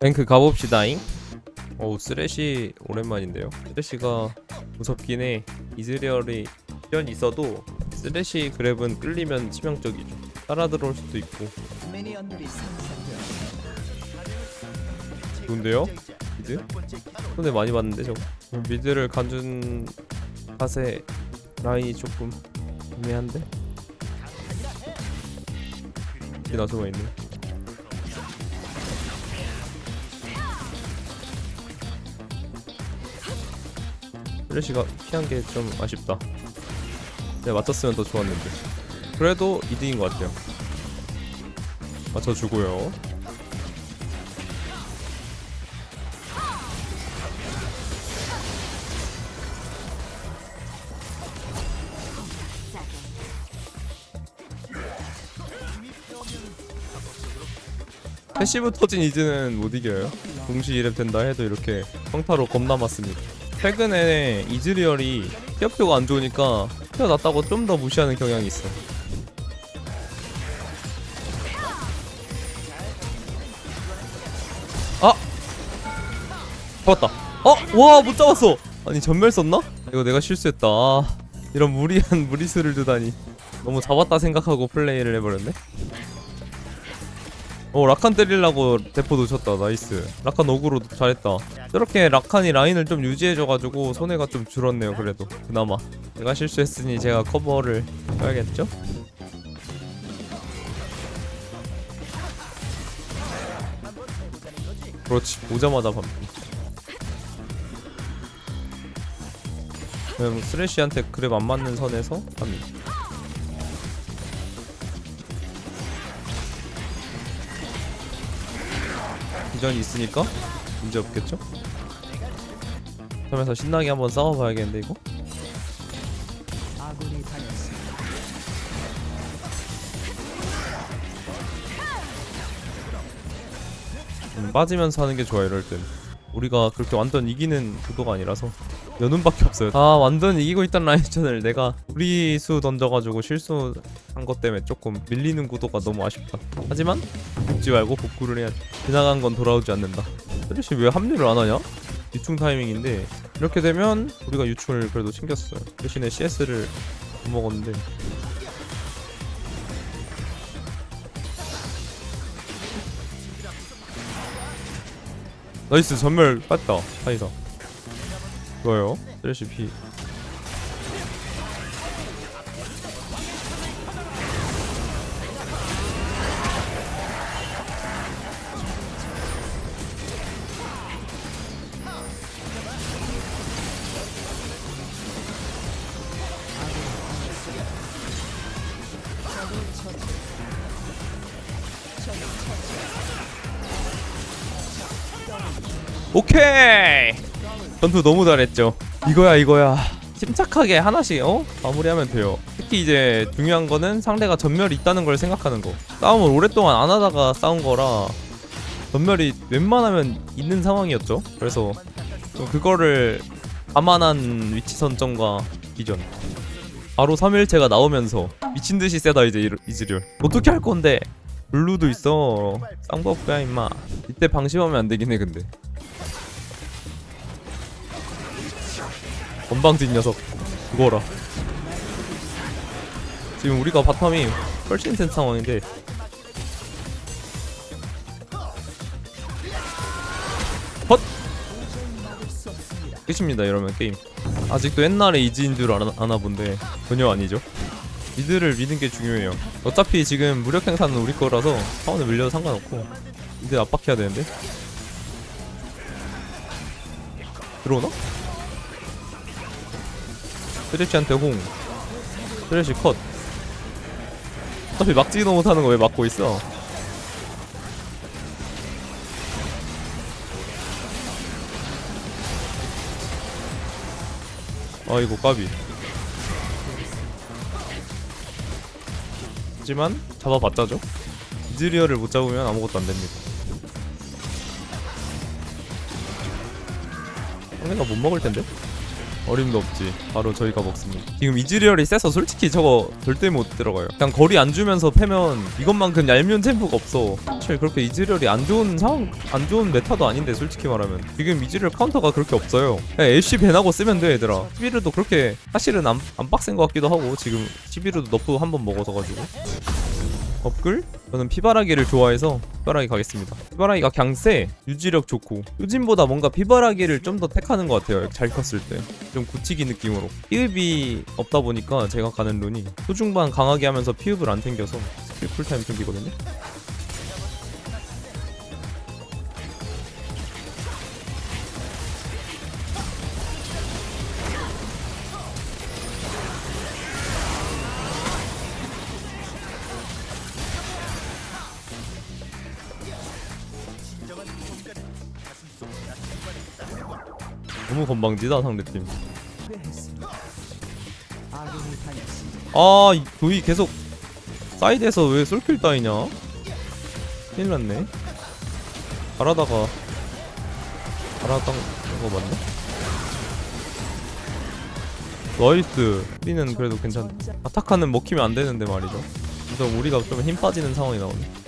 랭크 가봅시다잉 어우 쓰레쉬 오랜만인데요 쓰레쉬가 무섭긴 해 이즈리얼이 시련이 있어도 쓰레쉬 그랩은 끌리면 치명적이죠 따라 들어올 수도 있고. 좋은데요? 미드? 손에 많이 봤는데 저거 미드를 간준 탓에 라인이 조금 애매한데? 지나 숨어 있네 플래시가 피한 게 좀 아쉽다 내가 맞췄으면 더 좋았는데 그래도 2등인 것 같아요 맞춰주고요 패시브 터진 이즈는 못 이겨요. 동시 1렙 된다 해도 이렇게 평타로 겁나 맞습니다. 최근에 이즈리얼이 피업표가 안 좋으니까 피어 났다고 좀 더 무시하는 경향이 있어. 아! 잡았다. 어? 와, 못 잡았어! 아니, 전멸 썼나? 이거 내가 실수했다. 아, 이런 무리한 무리수를 두다니. 너무 잡았다 생각하고 플레이를 해버렸네. 어 라칸 때리려고 대포 놓쳤다. 나이스. 라칸 오그로 잘했다. 저렇게 라칸이 라인을 좀 유지해줘가지고 손해가 좀 줄었네요 그래도. 그나마. 제가 실수했으니 제가 커버를 해야겠죠? 그렇지. 오자마자 반피 그럼 쓰레쉬한테 그랩 안 맞는 선에서 합니 비전이 있으니까 문제 없겠죠? 그러면서 신나게 한번 싸워봐야겠는데 이거? 음, 빠지면서 하는 게 좋아 이럴 땐 우리가 그렇게 완전 이기는 구도가 아니라서 연운밖에 없어요. 아 완전 이기고 있던 라인전을 내가 우리 수 던져가지고 실수한 것 때문에 조금 밀리는 구도가 너무 아쉽다. 하지만 죽지 말고 복구를 해야지. 지나간 건 돌아오지 않는다. 쓰레쉬 왜 합류를 안 하냐? 유충 타이밍인데 이렇게 되면 우리가 유충을 그래도 챙겼어요. 대신에 CS를 못 먹었는데. 나이스 전멸 뺐다. 카이사 좋아요? 쓰레쉬 피. 오케이 전투 너무 잘했죠. 이거야 이거야. 침착하게 하나씩 어? 마무리하면 돼요. 특히 이제 중요한 거는 상대가 전멸이 있다는 걸 생각하는 거. 싸움을 오랫동안 안 하다가 싸운 거라 전멸이 웬만하면 있는 상황이었죠. 그래서 좀 그거를 감안한 위치 선정과 기전. 바로 3일체가 나오면서 미친듯이 세다 이제 이즈리얼. 어떻게 할 건데? 블루도 있어. 쌍버프야 임마. 이때 방심하면 안 되긴 해 근데 건방진 녀석 죽어라. 지금 우리가 바텀이 훨씬 센 상황인데. 헛! 끝입니다 이러면 게임. 아직도 옛날에 이지인 줄 아나, 아나 본데 전혀 아니죠? 미드를 미는 게 중요해요. 어차피 지금 무력 행사는 우리 거라서 사원을 밀려도 상관없고 미드 압박해야 되는데? 들어오나? 쓰레쉬한테 홍. 쓰레쉬 컷. 어차피 막지도 못하는 거 왜 막고 있어? 아이고 까비. 하지만 잡아봤자죠? 이즈리어를 못 잡으면 아무것도 안 됩니다. 상대가 못 먹을 텐데 어림도 없지. 바로 저희가 먹습니다. 지금 이즈리얼이 세서 솔직히 저거 절대 못 들어가요. 그냥 거리 안 주면서 패면 이것만큼 얄미운 템포가 없어. 사실 그렇게 이즈리얼이 안 좋은 상황 안 좋은 메타도 아닌데 솔직히 말하면. 지금 이즈리얼 카운터가 그렇게 없어요. 그냥 애쉬 밴하고 쓰면 돼 얘들아. 시비르도 그렇게 사실은 안, 안 빡센 것 같기도 하고 지금 시비르도 너프 한 번 먹어서 가지고 업글? 저는 피바라기를 좋아해서 피바라기 가겠습니다. 피바라기가 강세, 유지력 좋고 요즘보다 뭔가 피바라기를 좀 더 택하는 것 같아요. 잘 컸을 때. 좀 굳히기 느낌으로. 피읍이 없다 보니까 제가 가는 룬이 소중반 강하게 하면서 피읍을 안 챙겨서 스킬 쿨타임 챙기거든요. 너무 건방지다 상대팀. 아, 이 도이 계속 사이드에서 왜 솔킬 따이냐? 큰일 났네. 잘하다가 잘하던 거 맞나? 나이스. 우리는 그래도 괜찮. 아타카는 먹히면 안 되는데 말이죠. 그래서 우리가 좀 힘 빠지는 상황이 나오네.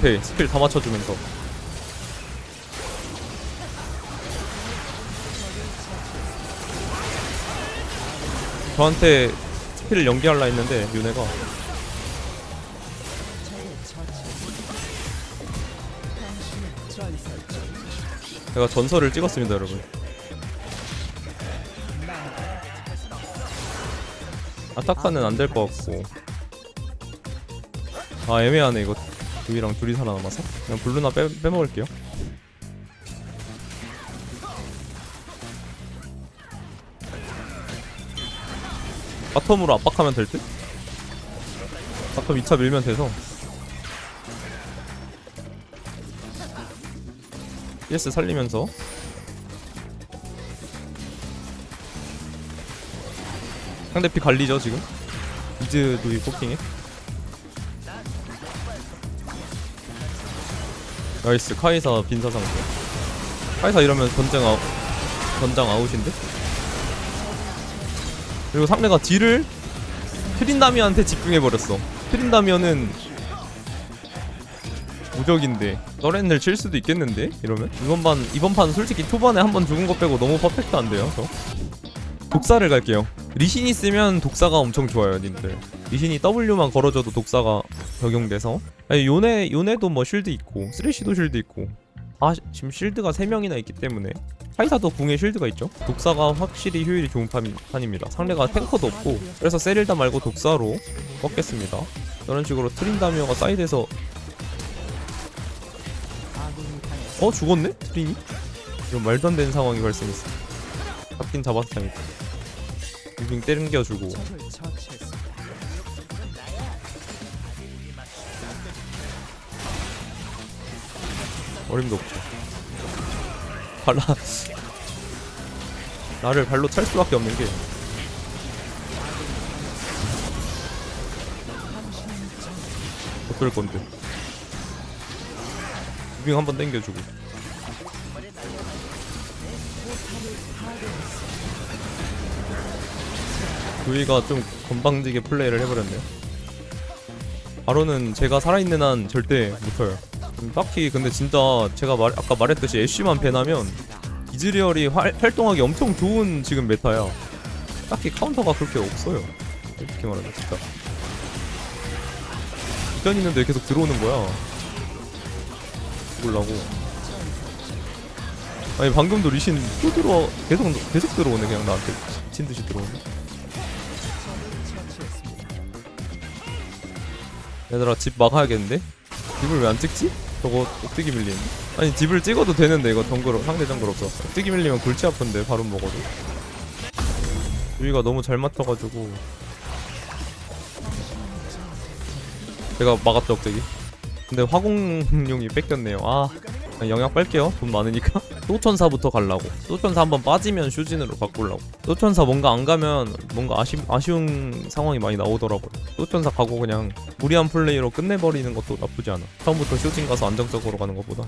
오케이 스킬 다 맞춰주면서. 저한테 스킬을 연기하려 했는데 윤회가. 제가 전설을 찍었습니다 여러분. 아타카는 안 될 것 같고. 아 애매하네 이거 두이랑 둘이 살아남아서 그냥 블루나 빼, 빼먹을게요. 바텀으로 압박하면 될 듯? 바텀 2차 밀면 돼서. PS 살리면서. 상대 피 갈리죠 지금? 이즈도 이 포킹에 나이스. 카이사 빈사 상태 카이사 이러면 전쟁 아웃 전장 아웃인데? 그리고 상대가 딜을 트린다미한테 집중해버렸어. 트린다미어는 무적인데 너렌을 칠 수도 있겠는데? 이러면? 이번 판 이번 판 솔직히 초반에 한 번 죽은 거 빼고 너무 퍼펙트한데요 저. 독사를 갈게요. 리신이 쓰면 독사가 엄청 좋아요 님들. 리신이 W만 걸어줘도 독사가 적용돼서. 아니 요네 요네도 뭐 쉴드 있고 쓰레쉬도 쉴드 있고. 아 시- 지금 쉴드가 3명이나 있기 때문에. 카이사도 궁에 쉴드가 있죠? 독사가 확실히 효율이 좋은 판, 판입니다. 상대가 탱커도 없고 그래서 세릴다 말고 독사로 꺾겠습니다. 이런 식으로 트린다미어가 사이드에서. 어 죽었네? 트린이? 이런 말도 안 되는 상황이 발생했어. 잡긴 잡았어 다행이다. 무빙 때려주고 어림도 없죠. 발라. 나를 발로 찰 수밖에 없는 게. 어떨 건데? 무빙 한번 땡겨주고. 구이가 좀 건방지게 플레이를 해버렸네요. 바로는 제가 살아있는 한 절대 못해요. 음, 딱히 근데 진짜 제가 말, 아까 말했듯이 애쉬만 배나면 이즈리얼이 활, 활동하기 엄청 좋은 지금 메타야. 딱히 카운터가 그렇게 없어요. 이렇게 말하면 진짜. 이전 있는데 계속 들어오는 거야. 죽을라고. 아니 방금도 리신 또 들어와 계속 계속 들어오네 그냥 나한테. 미친 듯이 들어오네. 얘들아 집 막아야겠는데? 집을 왜 안 찍지? 저거 꼭대기 밀리는데 아니 집을 찍어도 되는데 이거 정글 상대 정글 없어. 꼭대기 밀리면 골치 아픈데 바로 먹어도. 유이가 너무 잘 맞춰가지고. 제가 막았죠 꼭대기? 근데 화공룡이 뺏겼네요. 아 그냥 영약 뺄게요. 돈 많으니까. 소천사부터 가려고. 소천사 한번 빠지면 슈진으로 바꾸려고. 소천사 뭔가 안 가면 뭔가 아쉬, 아쉬운 상황이 많이 나오더라고요. 소천사 가고 그냥 무리한 플레이로 끝내버리는 것도 나쁘지 않아. 처음부터 슈진 가서 안정적으로 가는 것보다.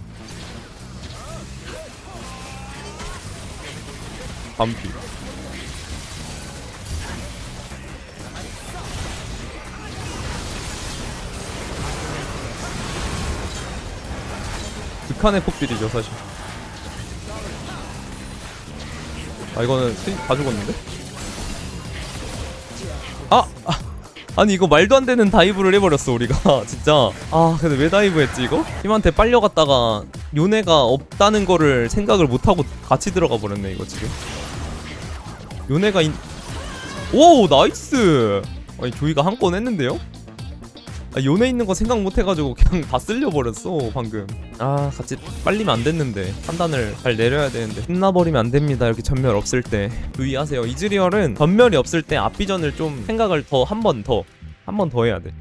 반피 극한의 폭딜이죠 사실 아 이거는 스윙 다 죽었는데? 아! 아! 아니 이거 말도 안 되는 다이브를 해버렸어 우리가 진짜 아 근데 왜 다이브 했지 이거? 팀한테 빨려갔다가 요네가 없다는 거를 생각을 못하고 같이 들어가 버렸네 이거 지금 요네가 인... 오 나이스 아니 조이가 한 건 했는데요? 아, 요네 있는 거 생각 못 해가지고 그냥 다 쓸려버렸어 방금. 아 같이 빨리면 안 됐는데. 판단을 잘 내려야 되는데. 힘나버리면 안 됩니다 이렇게 전멸 없을 때. 주의하세요. 이즈리얼은 전멸이 없을 때 앞비전을 좀 생각을 더 한 번 더. 한 번 더 해야 돼.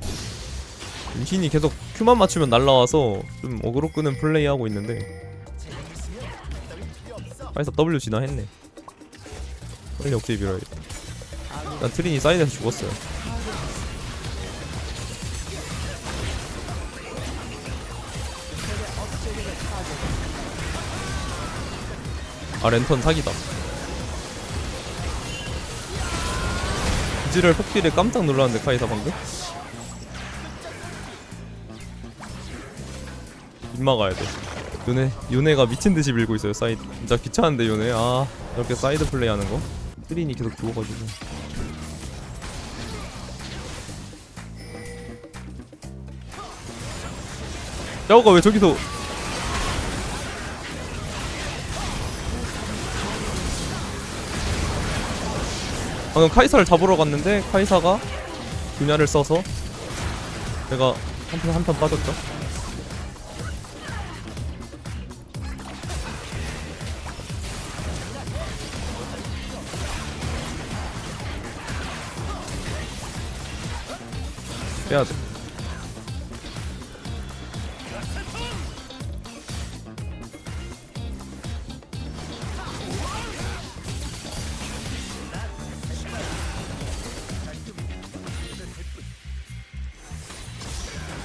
임신이 계속 큐만 맞추면 날라와서 좀 어그로 끄는 플레이 하고 있는데. 그래서 W 진화했네. 빨리 억제이 밀어야겠다. 난 트린이 사이드에서 죽었어요 아 랜턴 사기다. 이즈를 폭딜에 깜짝 놀랐는데 카이사 방금? 입 막아야 돼. 요네 요네가 미친듯이 밀고 있어요 사이드. 진짜 귀찮은데 요네. 아 이렇게 사이드 플레이 하는 거? 트린이 계속 죽어가지고. 저거가 왜 저기서 방금 카이사를 잡으러 갔는데 카이사가 분야를 써서 제가 한편 한편 빠졌죠.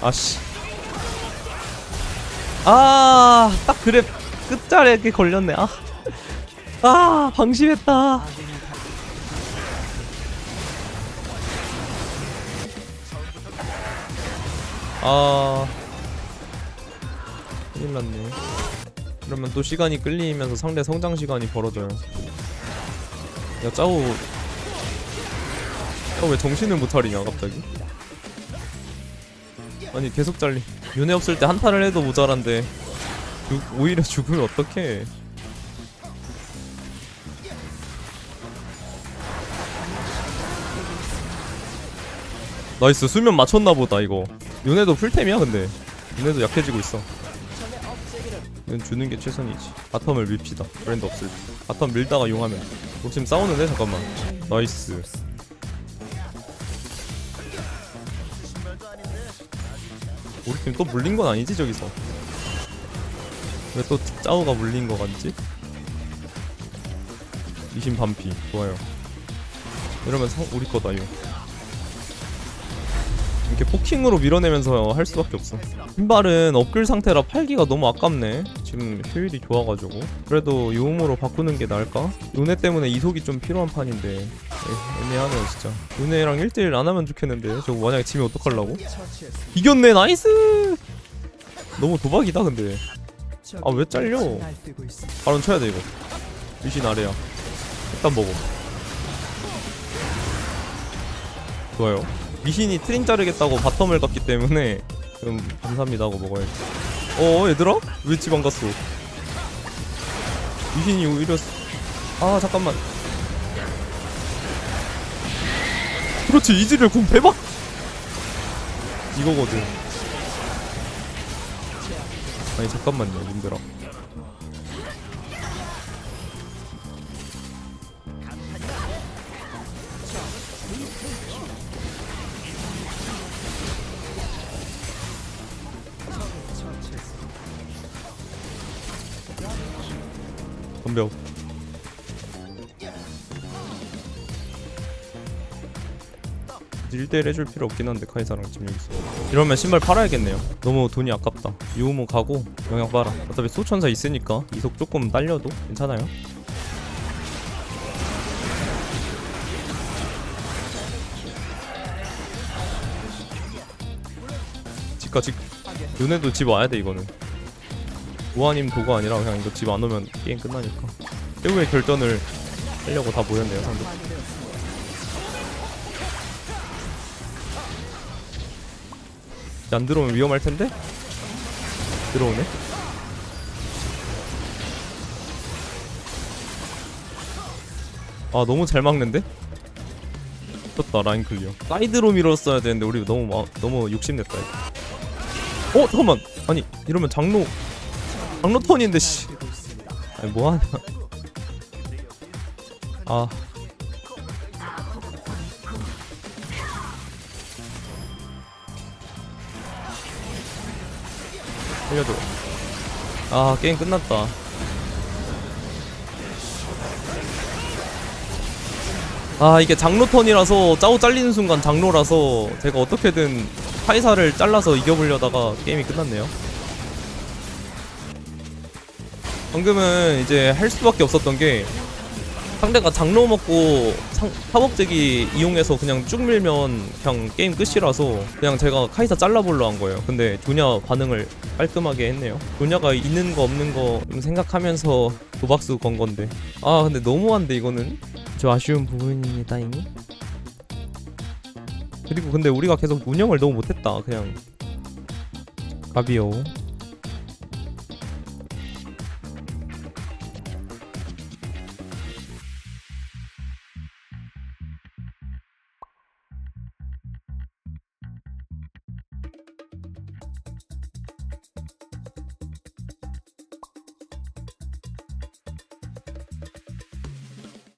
아씨. 아, 딱 그래 끝자리에 걸렸네. 아. 아, 방심했다. 아. 큰일 났네. 그러면 또 시간이 끌리면서 상대 성장 시간이 벌어져요. 야, 짜오. 짜오 왜 정신을 못 차리냐, 갑자기? 아니, 계속 잘리. 윤회 없을 때 한타를 해도 모자란데. 죽- 오히려 죽으면 어떡해. 나이스 수면 맞췄나 보다 이거. 윤회도 풀템이야 근데. 윤회도 약해지고 있어. 이건 주는 게 최선이지. 바텀을 밀피다. 브랜드 없을 때. 바텀 밀다가 용하면. 너 지금 싸우는데? 잠깐만. 나이스 우리 팀 또 물린 건 아니지 저기서? 왜 또 짜오가 물린 거 같지? 이신 반피. 좋아요. 이러면 상, 우리 거다 이거. 이렇게 포킹으로 밀어내면서 할 수밖에 없어. 신발은 업글 상태라 팔기가 너무 아깝네. 지금 효율이 좋아가지고. 그래도 요음으로 바꾸는 게 나을까? 요네 때문에 이속이 좀 필요한 판인데. 에, 애매하네요 진짜. 요네랑 1대1 안 하면 좋겠는데. 저거 만약에 지면 어떡하려고? 이겼네 나이스! 너무 도박이다 근데. 아, 왜 잘려? 바로 쳐야 돼 이거. 유신 아래야. 일단 먹어. 좋아요. 미신이 트린 자르겠다고 바텀을 갔기 때문에 그럼 감사합니다 하고 먹어야지. 어 얘들아? 왜 집 안 갔어? 미신이 오히려 쓰- 아 잠깐만 그렇지 이즈를 궁 대박! 이거거든. 아니 잠깐만요 힘들어 덤벼 1대1 해줄 필요 없긴 한데 카이사랑 지금 여기서 이러면 신발 팔아야겠네요. 너무 돈이 아깝다. 유우모 가고 영역 봐라. 어차피 소천사 있으니까 이속 조금 딸려도 괜찮아요. 집가 집. 요네도 집 와야 돼 이거는. 우아님 도가 아니라 그냥 이거 집 안 오면 게임 끝나니까. 최후의 결전을 하려고 다 모였네요 상대. 안 들어오면 위험할 텐데? 들어오네? 아 너무 잘 막는데? 떴다 라인 클리어. 사이드로 밀었어야 되는데 우리 너무 마, 너무 욕심냈다 이거. 어 잠깐만. 아니 이러면 장로 장로 턴인데 씨. 아니 뭐하냐. 아 살려줘. 아 게임 끝났다. 아 이게 장로 턴이라서 짜오 잘리는 순간 장로라서 제가 어떻게든 카이사를 잘라서 이겨보려다가 게임이 끝났네요. 방금은 이제 할 수밖에 없었던 게 상대가 장로 먹고 상, 사법제기 이용해서 그냥 쭉 밀면 그냥 게임 끝이라서 그냥 제가 카이사 잘라볼러 한 거예요. 근데 조냐 반응을 깔끔하게 했네요. 조냐가 있는 거 없는 거좀 생각하면서 도박수 건 건데. 아 근데 너무한데 이거는? 저 아쉬운 부분입니다 이미. 그리고 근데 우리가 계속 운영을 너무 못했다 그냥. 가비오